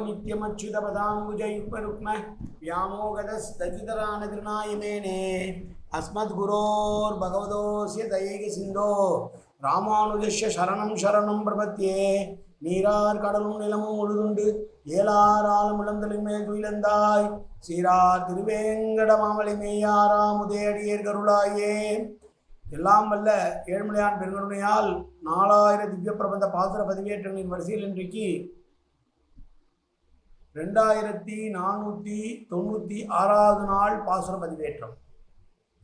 யோ நித்யமச்சுதபதாம்புஜயுக்மருக்ம व्यामोगतस्तजितरानगृणायमेने अस्मद्गुरोर्भगवतोऽस्य दयैक सिन्धो ராமானுஜஸ்ய சரணம் சரணம் பிரபத்தியே நீரார் கடலும் நிலமும் உழுதுண்டு ஏலாராலும் இளந்தலின் மேல் துயிலந்தாய் சீரார் திருவேங்கட மாமலை மேயாராம் உதயடியர் கருளாயே எல்லாம் வல்ல ஏழ்மலையான் பெருங்கருணையால் நாலாயிரம் திவ்ய பிரபந்த பாசுர பதிவேற்றங்களின் வரிசையில் இன்றைக்கு ரெண்டாயிரத்தி நானூற்றி தொண்ணூற்றி ஆறாவது நாள் பாசுர பதிவேற்றம்.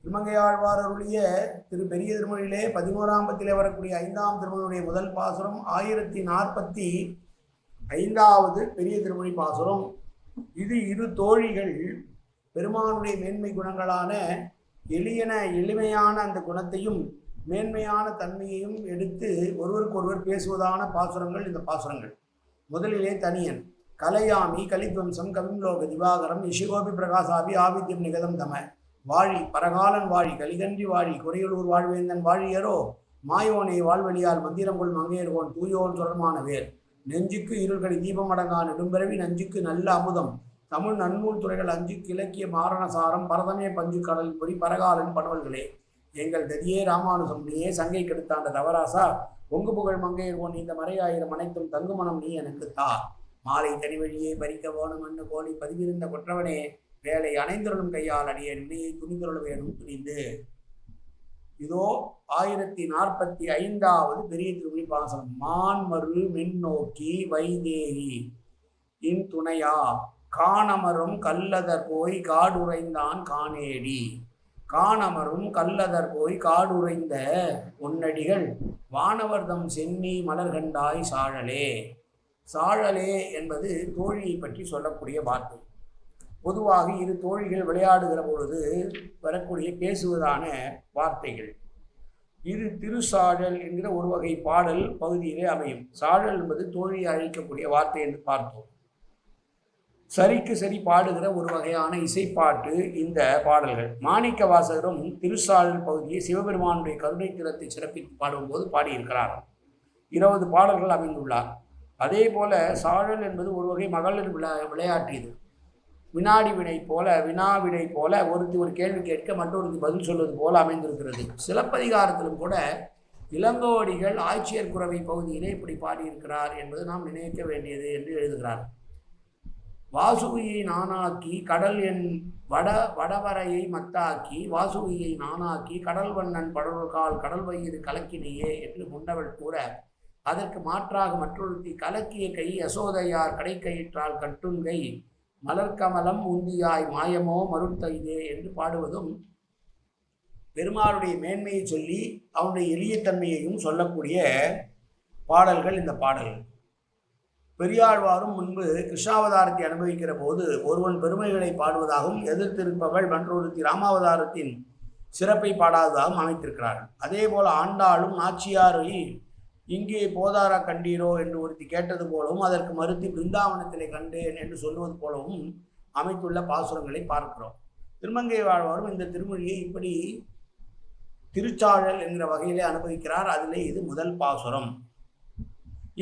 திருமங்கையாழ்வார் அருளிய திரு பெரிய திருமொழியிலே பதினோராம் பத்திலே வரக்கூடிய ஐந்தாம் திருமொழியுடைய முதல் பாசுரம் ஆயிரத்தி நாற்பத்தி ஐந்தாவது பெரிய திருமொழி பாசுரம். இது இரு தோழிகள் பெருமானுடைய மேன்மை குணங்களான எளியன எளிமையான அந்த குணத்தையும் மேன்மையான தன்மையையும் எடுத்து ஒருவருக்கொருவர் பேசுவதான பாசுரங்கள் இந்த பாசுரங்கள். முதலிலே தனியன். கலையாமி கலித்வம்சம் கவிம்லோக திவாகரம் இஷிகோபி பிரகாசாபி ஆவித்யம் நிகதம் தம. வாழி பரகாலன் வாழி கலிகன்றி வாழி குறையலூர் வாழ்வேந்தன் வாழியரோ மாயோனை வாழ்வழியால் மந்திரங்குள் மங்கையர்கோன் தூயோன் தொடர்மான வேர். நெஞ்சுக்கு இருள்கடி தீபம் அடங்கா நெடும்பிறவி நஞ்சுக்கு நல்ல அமுதம். தமிழ் நன்னூல் துறைகள் அஞ்சு இலக்கிய மாரணசாரம் பரதமே பஞ்சு கடல் பொறி பரகாலன் பனவல்களே. எங்கள் ததியே ராமானுசம் நீயே சங்கை கெடுத்தாண்ட தவராசா பொங்கு புகழ் மங்கையர்கோன் இந்த மறையாயிரம் அனைத்தும் தங்குமணம் நீ எனக்கு தா. மாலை தனி வழியே பறிக்க வேணும் என்று கோழி பதிவிருந்த கொற்றவனே வேலை அணைந்தருளும் கையால் அடிய நிலையை துணிந்தருள் வேணும் துணிந்து. இதோ ஆயிரத்தி நாற்பத்தி ஐந்தாவது பெரிய திருமணி பாசனம் மான்மரு மின்னோக்கி வைதேகி இன் துணையா காணமரும் கல்லதர் போய் காடுரைந்தான் காணேடி. காணமரும் கல்லதர் போய் காடுரைந்த பொன்னடிகள் வானவர்தம் சென்னி மலர்கண்டாய் சாழலே. சாழலே என்பது தோழியை பற்றி சொல்லக்கூடிய வார்த்தை. பொதுவாக இரு தோழிகள் விளையாடுகிற பொழுது வரக்கூடிய பேசுவதான வார்த்தைகள். இது திருசாழல் என்கிற ஒரு வகை பாடல் பகுதியிலே அமையும். சாழல் என்பது தோழியை அழைக்கக்கூடிய வார்த்தை என்று பார்த்தோம். சரிக்கு சரி பாடுகிற ஒரு வகையான இசைப்பாட்டு இந்த பாடல்கள். மாணிக்க வாசகரும் திருசாழல் பகுதியை சிவபெருமானுடைய கருணை திறத்தை சிறப்பித்து பாடும்போது பாடியிருக்கிறார். இருபது பாடல்கள் அமைந்துள்ளார். அதே போல் சாழல் என்பது ஒரு வகை மகளிர் விளா விளையாட்டியது. வினாடி வினை போல வினா விடை போல ஒருத்தி ஒரு கேள்வி கேட்க மற்றொருத்தி பதில் சொல்வது போல அமைந்திருக்கிறது. சிலப்பதிகாரத்திலும் கூட இளங்கோடிகள் ஆட்சியர் குறவை பகுதியிலே இப்படி பாடியிருக்கிறார் என்பது நாம் நினைக்க வேண்டியது என்று எழுதுகிறார். வாசுகியை நானாக்கி கடல் என் வட வடவரையை மத்தாக்கி வாசுகியை நானாக்கி கடல் வண்ணன் படல்கால் கடல் வயிறு கலக்கினையே என்று முன்னவள் கூற அதற்கு மாற்றாக மற்றொருத்தி கலக்கிய கை யசோதையார் கடைக்கயிற்றால் கட்டுங்கை மலர்கமலம் உந்தியாய் மாயமோ மருத்தைதே என்று பாடுவதும் பெருமாளுடைய மேன்மையை சொல்லி அவனுடைய எளியத்தன்மையையும் சொல்லக்கூடிய பாடல்கள் இந்த பாடல்கள் பெரியாழ்வாரும் முன்பு கிருஷ்ணாவதாரத்தை அனுபவிக்கிற போது ஒருவன் பெருமைகளை பாடுவதாகவும் எதிர்த்திருப்பவள் மன்றொருத்தி ராமாவதாரத்தின் சிறப்பை பாடாததாகவும் அமைத்திருக்கிறார்கள். அதே போல் ஆண்டாளும் நாச்சியாரை இங்கே போதாரா கண்டீரோ என்று ஒருத்தி கேட்டது போலவும் அதற்கு மறுத்து பிருந்தாவனத்திலே கண்டேன் என்று சொல்லுவது போலவும் அமைத்துள்ள பாசுரங்களை பார்க்கிறோம். திருமங்கை வாழ்வாரும் இந்த திருமொழியை இப்படி திருச்சாழல் என்கிற வகையிலே அனுபவிக்கிறார். அதிலே இது முதல் பாசுரம்.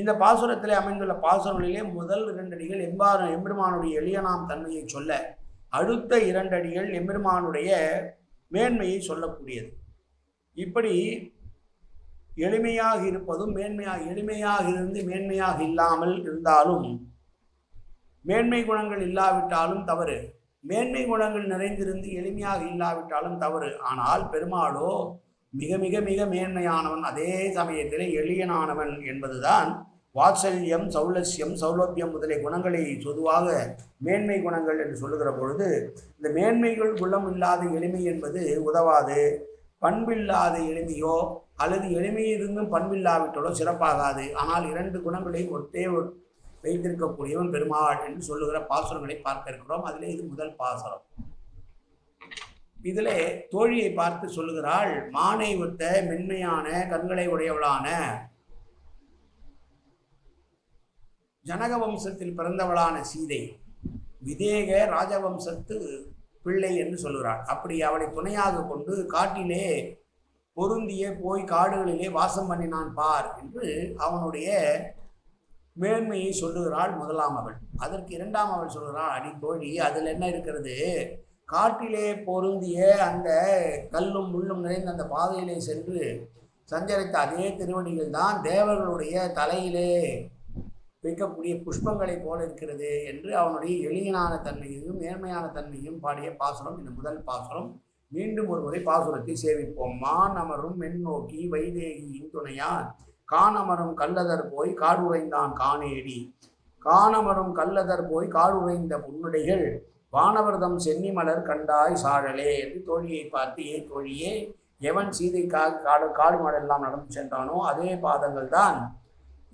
இந்த பாசுரத்திலே அமைந்துள்ள பாசுரங்களிலே முதல் இரண்டடிகள் எம்பாறு எம்பெருமானுடைய எளியனாம் தன்மையை சொல்ல அடுத்த இரண்டடிகள் எம்பெருமானுடைய மேன்மையை சொல்லக்கூடியது. இப்படி எளிமையாக இருப்பதும் மேன்மையாக எளிமையாக இருந்து மேன்மையாக இல்லாமல் இருந்தாலும் மேன்மை குணங்கள் இல்லாவிட்டாலும் தவறு. மேன்மை குணங்கள் நிறைந்திருந்து எளிமையாக இல்லாவிட்டாலும் தவறு. ஆனால் பெருமாளோ மிக மிக மிக மேன்மையானவன் அதே சமயத்தில் எளியனானவன் என்பதுதான் வாத்சல்யம் சௌலசியம் சௌலபியம் முதலிய குணங்களை பொதுவாக மேன்மை குணங்கள் என்று சொல்லுகிற பொழுது இந்த மேன்மைகள் குணம் இல்லாத எளிமை என்பது உதவாது. பண்பில்லாத எளிமையோ அல்லது எளிமையிலிருந்தும் பண்பில்லாவிட்டாலோ சிறப்பாகாது. ஆனால் இரண்டு குணங்களையும் ஒத்தே வைத்திருக்கக்கூடியவன் பெருமாள் என்று சொல்லுகிற பாசுரங்களை பார்க்க இருக்கிறோம் அதிலே இது முதல் பாசுரம். இதிலே தோழியை பார்த்து சொல்லுகிறாள் மானை ஒத்த மென்மையான கண்களை உடையவளான ஜனக வம்சத்தில் பிறந்தவளான சீதை விதேக ராஜவம்சத்து பிள்ளை என்று சொல்கிறாள் அப்படி அவனை துணையாக கொண்டு காட்டிலே பொருந்திய போய் காடுகளிலே வாசம் பண்ணினான் பார் என்று அவனுடைய மேன்மையை சொல்லுகிறாள் முதலாம் அவள். அதற்கு இரண்டாம் அவள் சொல்கிறாள் அடி தோழி அதில் என்ன இருக்கிறது? காட்டிலே பொருந்திய அந்த கல்லும் முள்ளும் நிறைந்த அந்த பாதையிலே சென்று சஞ்சரித்த அதே திருவடிகள் தான் தேவர்களுடைய தலையிலே வைக்கக்கூடிய புஷ்பங்களைப் போல இருக்கிறது என்று அவனுடைய எளியனான தன்மையையும் நேர்மையான தன்மையும் பாடிய பாசுரம் இந்த முதல் பாசுரம். மீண்டும் ஒரு முறை பாசுரத்தை சேவிப்போம். மான் அமரும் மென் நோக்கி வைதேகியின் துணையான் காணமரும் கல்லதர் போய் காடுரைந்தான் காணேடி. காணமரும் கல்லதர் போய் காடுரைந்த புன்னுடைகள் வானவர்தம் சென்னி மலர் கண்டாய் சாழலே என்று தோழியை பார்த்து ஏ தோழியே எவன் சீதைக்காக காடு காடு மாடெல்லாம் நடந்து சென்றானோ அதே பாதங்கள் தான்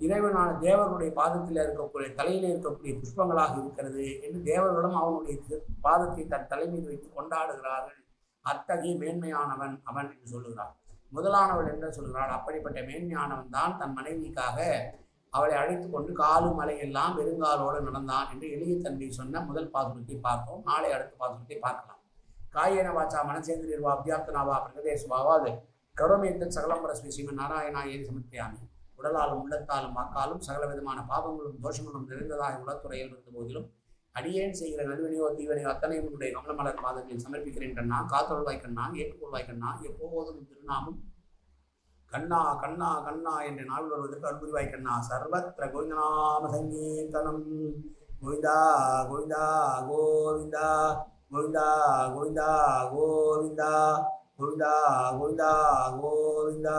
இறைவனான தேவர்களுடைய பாதத்தில் இருக்கக்கூடிய தலையில் இருக்கக்கூடிய புஷ்பங்களாக இருக்கிறது என்று தேவர்களும் அவனுடைய பாதத்தை தன் தலை மீது வைத்து கொண்டாடுகிறார்கள். அத்தகைய மேன்மையானவன் அவன் என்று சொல்லுகிறான் முதலானவள் என்ன சொல்கிறாள் அப்படிப்பட்ட மேன்மையானவன் தான் தன் மனைவிக்காக அவளை அழைத்து கொண்டு காலு மலையெல்லாம் வெறுங்காலோடு நடந்தான் என்று எளிய தன்மை சொன்ன முதல் பாசுரத்தை பார்த்தோம். நாளை அடுத்த பாசுரத்தை பார்க்கலாம். காயன வாச்சா மனசேந்திரியர்வா அபியாப்தனாவா பிரகதேசுவாவாது கருமேந்தன் சகலம்பர ஸ்ரீ ஸ்ரீமன் நாராயணா ஏறி சமர்ப்பியாமி. உடலாலும் உள்ளத்தாலும் வாக்காலும் சகல விதமான பாவங்களும் தோஷங்களும் நிறைந்ததாக உலகத்துறையில் இருந்த போதிலும் அடியேன் செய்கிற நல்வினையோ தீவனையோ அத்தனையும் உன்னுடைய கமலமலர் பாதங்களில் சமர்ப்பிக்கிறேன் கண்ணா. காத்தொழுவாய் கண்ணா ஏற்றுக்கொள்வாய் கண்ணா. எப்போதும் திருநாமும். கண்ணா கண்ணா கண்ணா என்று நாள் வருவதற்கு அன்புரிவாய் கண்ணா. சர்வத்திர கோவிந்தநாம சங்கீர்த்தனம். கோவிந்தா கோவிந்தா கோவிந்தா. கோவிந்தா கோவிந்தா கோவிந்தா. கோவிந்தா கோவிந்தா கோவிந்தா.